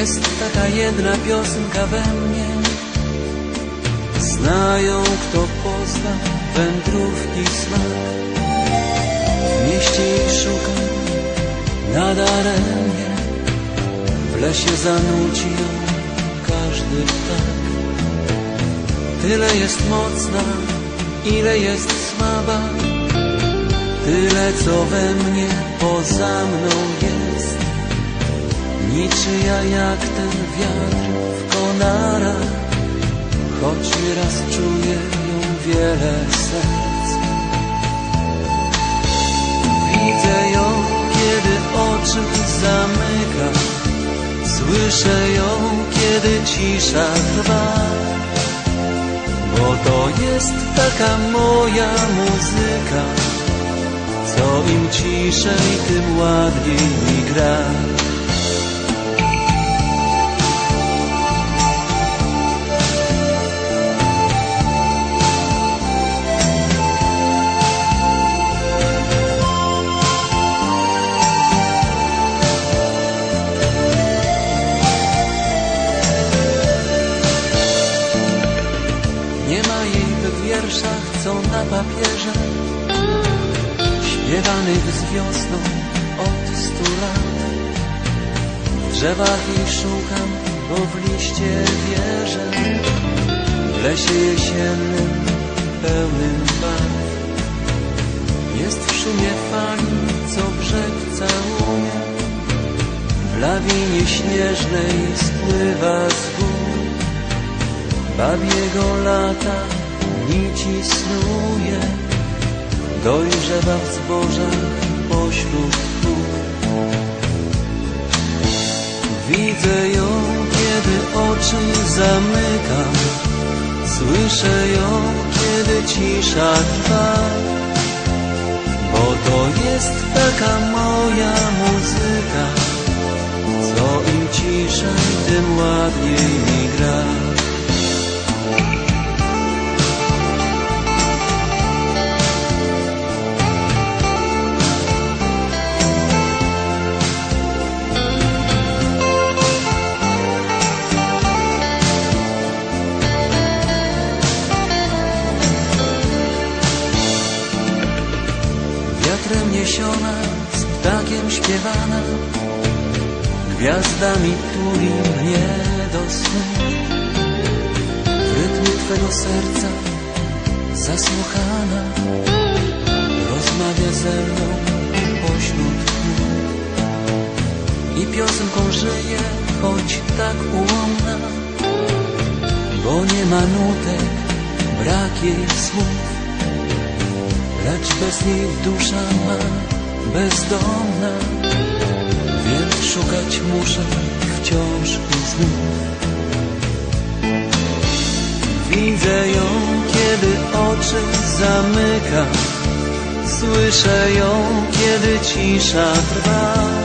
Jest taka jedna piosenka we mnie. Znają kto pozna wędrówki smak. W mieście jej szukam nadaremnie W lesie zanuci ją każdy ptak. Tyle jest mocna, ile jest słaba. Tyle co we mnie poza mną Niczyja jak ten wiatr w konarach Choć raz czuje ją wiele serc. Widzę ją, kiedy oczy zamykam Słyszę ją, kiedy cisza trwa. Bo to jest taka moja muzyka Co im ciszej, tym ładniej mi gra Nie ma jej w wierszach, co na papierze. Śpiewanych z wiosną od stu lat. W drzewach jej szukam, bo w liście wierzę. W lesie jesiennym, pełnym barw. Jest w szumie fali, co brzeg całuje. W lawinie śnieżnej spływa z Babiego lata nici snuje, dojrzewa w zbożach pośród chmur. Widzę ją, kiedy oczy zamykam, słyszę ją, kiedy cisza trwa, bo to jest taka moja muzyka, co im ciszej, tym ładniej z ptakiem śpiewana Gwiazdami tuli mnie do snu. W rytmie Twego serca zasłuchana Rozmawia ze mną pośród chmur I piosenką żyje, choć tak ułomna Bo nie ma nutek, brak jej słów Lecz bez niej dusza ma bezdomna Więc szukać muszę wciąż i znów. Widzę ją, kiedy oczy zamykam. Słyszę ją, kiedy cisza trwa